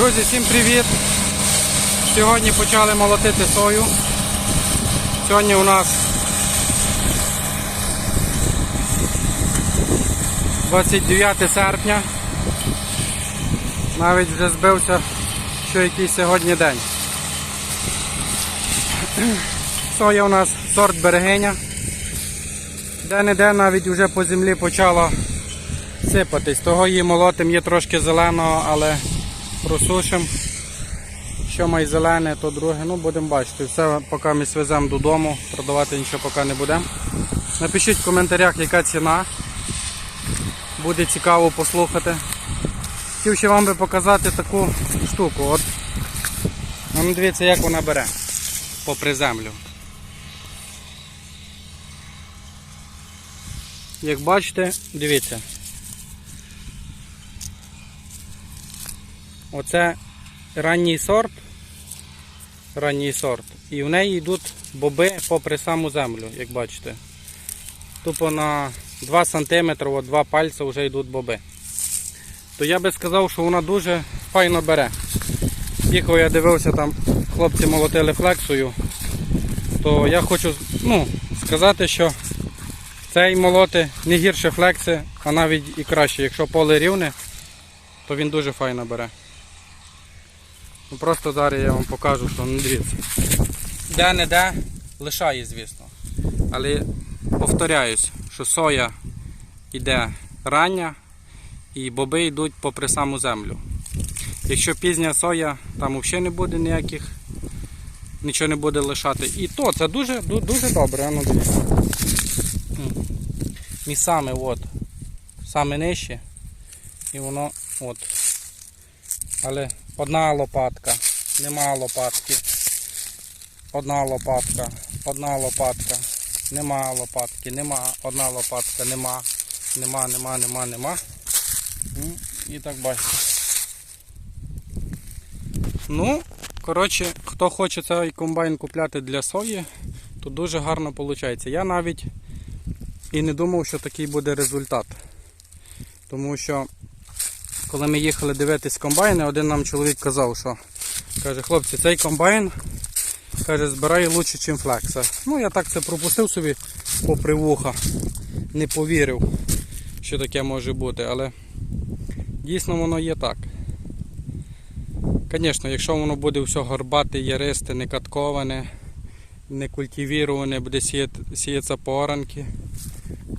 Друзі, всім привіт! Сьогодні почали молотити сою. Сьогодні у нас 29 серпня. Навіть вже збився, що який сьогодні день. Соя у нас сорт берегиня. Де-не-де навіть вже по землі почала сипатись. Того її молотим є трошки зеленого, але просушимо. Що має зелене, то друге. Ну, будемо бачити. Все, поки ми свеземо додому, продавати нічого поки не будемо. Напишіть в коментарях, яка ціна. Буде цікаво послухати. Хотів ще вам би показати таку штуку. От, ну, дивіться, як вона бере попри землю. Як бачите, дивіться. Оце ранній сорт. Ранній сорт. І в неї йдуть боби попри саму землю, як бачите. Тупо на 2 см, 2 пальці вже йдуть боби. То я би сказав, що вона дуже файно бере. Їхав я дивився, там хлопці молотили флексою, то я хочу ну, сказати, що цей молоти не гірше флекси, а навіть і краще. Якщо поле рівне, то він дуже файно бере. Ну, Просто зараз я вам покажу, що ну, дивіться. Де-не-де лишає, звісно. Але повторяюсь, що соя йде рання і боби йдуть попри саму землю. Якщо пізня соя, там взагалі не буде ніяких, нічого не буде лишати. І то це дуже дуже добре. а Ну, дивіться. Місами от, саме нижче. І воно от. Але одна лопатка, нема лопатки. Одна лопатка, одна лопатка, нема лопатки, нема, одна лопатка, нема, нема, нема, нема, нема. І так бачите. Ну, коротше, хто хоче цей комбайн купляти для сої, то дуже гарно виходить. Я навіть і не думав, що такий буде результат. Тому що коли ми їхали дивитись комбайни, один нам чоловік казав, що каже, хлопці, цей комбайн каже, збирає краще, ніж флекса. Ну, я так це пропустив собі попри вуха. Не повірив, що таке може бути, але дійсно воно є так. Звісно, якщо воно буде все горбате, яристе, не катковане, не культивіроване, буде сіятися по оранки,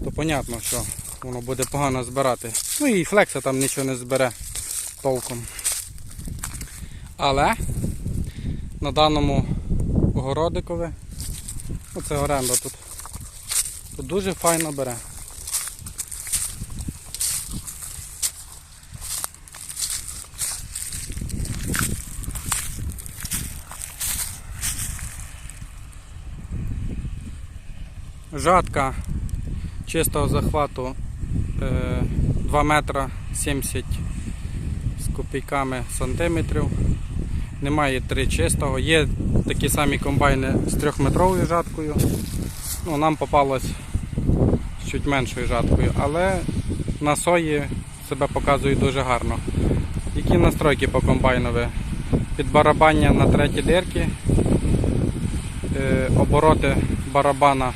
то понятно, що воно буде погано збирати. Ну і флекса там нічого не збере толком. Але на даному городикові, оце оренда тут, тут дуже файно бере. Жатка чистого захвату 2 метра 70 з копійками сантиметрів. Немає 3 чистого. Є такі самі комбайни з 3-метровою жаткою. Ну, нам попалось з чуть меншою жаткою, але на сої себе показує дуже гарно. Які настройки по комбайнові? Підбарабання на треті дирки, е, обороти барабана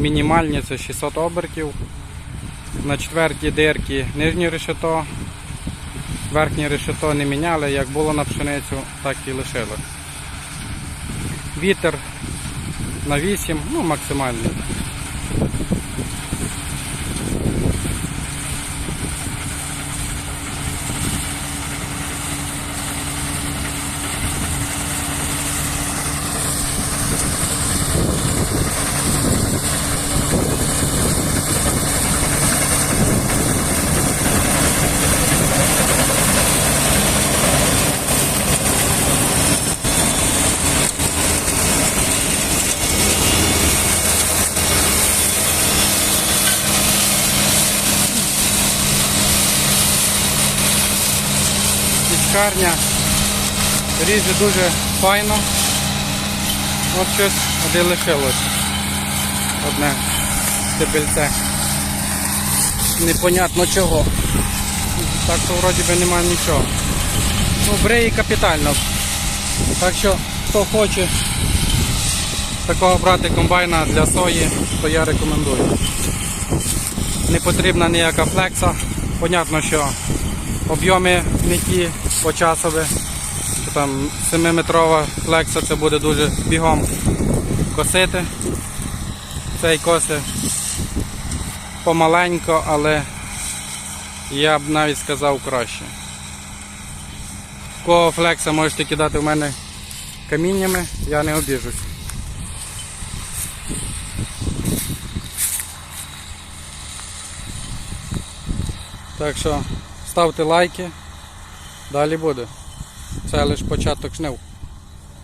мінімальні це 600 обертів. На четвертій дирці нижнє решето, верхнє решето не міняли, як було на пшеницю, так і лишили. Вітер на 8, ну максимальний. Пічкарня ріже дуже файно. От щось де лишилось. Одне стебельце. Непонятно чого. Так то вроді би немає нічого. ну, бриє капітально. Так що, хто хоче такого брати комбайна для сої, то я рекомендую. Не потрібна ніяка флекса. Понятно, що об'єми не ті почасові. Там 7-метрова флекса це буде дуже бігом косити. Цей коси помаленько, але я б навіть сказав краще. Кого флекса можете кидати в мене каміннями, я не обіжусь. Так що ставте лайки, далі буде. Це лише початок жнив.